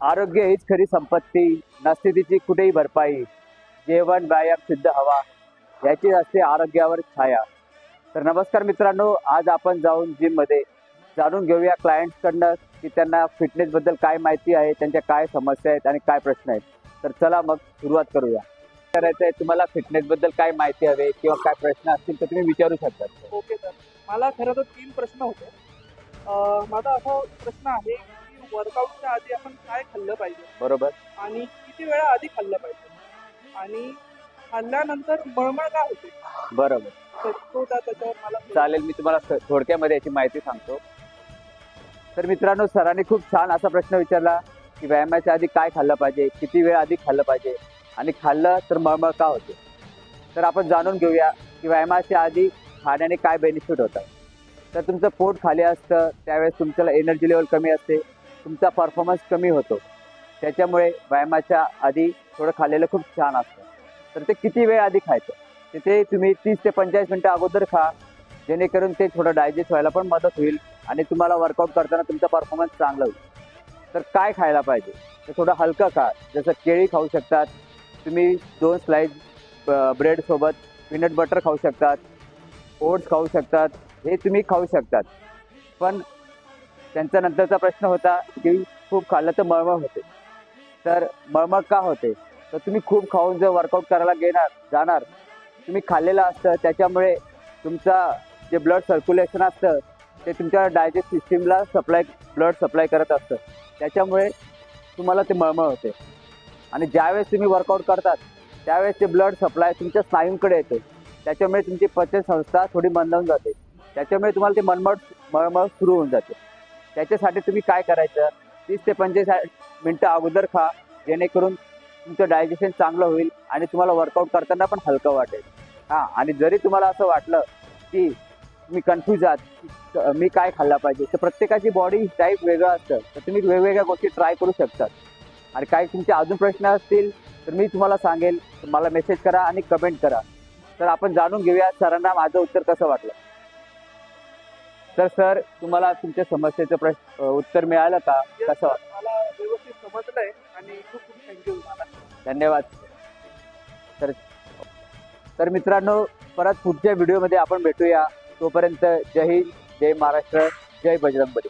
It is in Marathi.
आरोग्य हीच खरी संपत्ती. नसते तिची कुठेही भरपाई. जेवण व्यायाम शुद्ध हवा याची असते आरोग्यावर छाया. तर नमस्कार मित्रांनो आज आपण जाऊन जिममध्ये जाणून घेऊया क्लायंट्सकडनं की त्यांना फिटनेस बद्दल काय माहिती आहे त्यांच्या काय समस्या आहेत आणि काय प्रश्न आहेत. तर चला मग सुरुवात करूया. करायचं आहे तुम्हाला फिटनेस बद्दल काय माहिती हवे किंवा काय प्रश्न असतील तर तुम्ही विचारू शकता. Okay sir. मला खरं तर तीन प्रश्न होते. माझा असा प्रश्न आहे वर्कआउटच्या आधी आपण काय खाल्लं पाहिजे? बरोबर. आणि किती वेळा आधी खाल्लं पाहिजे? आणि खाल्ल्यानंतर मळमळ का होते? बरोबर. तर तो त्या त्याच्यावर मला चालेल मी तुम्हाला स- थोडक्यामध्ये याची माहिती सांगतो. तर मित्रांनो सरांनी खूप छान असा प्रश्न विचारला की व्यायामाच्या आधी काय खाल्लं पाहिजे? किती वेळ आधी खाल्लं पाहिजे? आणि खाल्लं तर मळमळ का होते? तर आपण जाणून घेऊया की व्यायामाच्या आधी खाण्याने काय बेनिफिट होतात. तर तुमचं पोट खाली असतं त्यावेळेस तुमच्याला एनर्जी लेवल कमी असते. तुमचा परफॉर्मन्स कमी होतो. त्याच्यामुळे व्यायामाच्या आधी थोडं खाल्लेलं खूप छान असतं. तर ते किती वेळ आधी खायचं? तिथे तुम्ही तीस ते पंचेचाळीस मिनटं अगोदर खा जेणेकरून ते थोडं डायजेस्ट व्हायला पण मदत होईल आणि तुम्हाला वर्कआउट करताना तुमचा परफॉर्मन्स चांगला होईल. तर काय खायला पाहिजे? तर थोडं हलकं खा. जसं केळी खाऊ शकतात तुम्ही दोन स्लाईज ब्रेडसोबत पीनट बटर खाऊ शकतात ओट्स खाऊ शकतात हे तुम्ही खाऊ शकतात. पण त्यांचा नंतरचा प्रश्न होता की खूप खाल्लं तर मळमळ होते. तर मळमळ का होते? तर तुम्ही खूप खाऊन जर वर्कआउट करायला घेणार जाणार तुम्ही खाल्लेलं असतं त्याच्यामुळे तुमचा जे ब्लड सर्क्युलेशन असतं ते तुमच्या डायजेस्ट सिस्टीमला सप्लाय ब्लड सप्लाय करत असतं. त्याच्यामुळे तुम्हाला ते मळमळ होते. आणि ज्यावेळेस तुम्ही वर्कआउट करतात त्यावेळेस ते ब्लड सप्लाय तुमच्या स्नायूंकडे येते. त्याच्यामुळे तुमची पचन संस्था थोडी मंदावून जाते. त्याच्यामुळे तुम्हाला ते मळमळ मळमळ सुरू होऊन जाते. त्याच्यासाठी तुम्ही काय करायचं? तीस ते पंचेचाळीस मिनटं अगोदर खा जेणेकरून तुमचं डायजेशन चांगलं होईल आणि तुम्हाला वर्कआउट करताना पण हलकं वाटेल. हां आणि जरी तुम्हाला असं वाटलं की तुम्ही कन्फ्यूज आहात मी काय खाल्ला पाहिजे तर प्रत्येकाची बॉडी टाईप वेगळं असतं. तर तुम्ही वेगवेगळ्या गोष्टी ट्राय करू शकतात. आणि काही तुमचे अजून प्रश्न असतील तर मी तुम्हाला सांगेल. मला मेसेज करा आणि कमेंट करा. तर आपण जाणून घेऊया सरांना माझं उत्तर कसं वाटलं. तर सर तुम्हाला तुमच्या समस्येचं प्रश्न उत्तर मिळालं का? कसं? मला व्यवस्थित समजलंय आणि खूप खूप थँक्यू धन्यवाद. तर तर मित्रांनो परत पुढच्या व्हिडिओमध्ये आपण भेटूया. तोपर्यंत जय हिंद जय महाराष्ट्र जय बजरंगबली.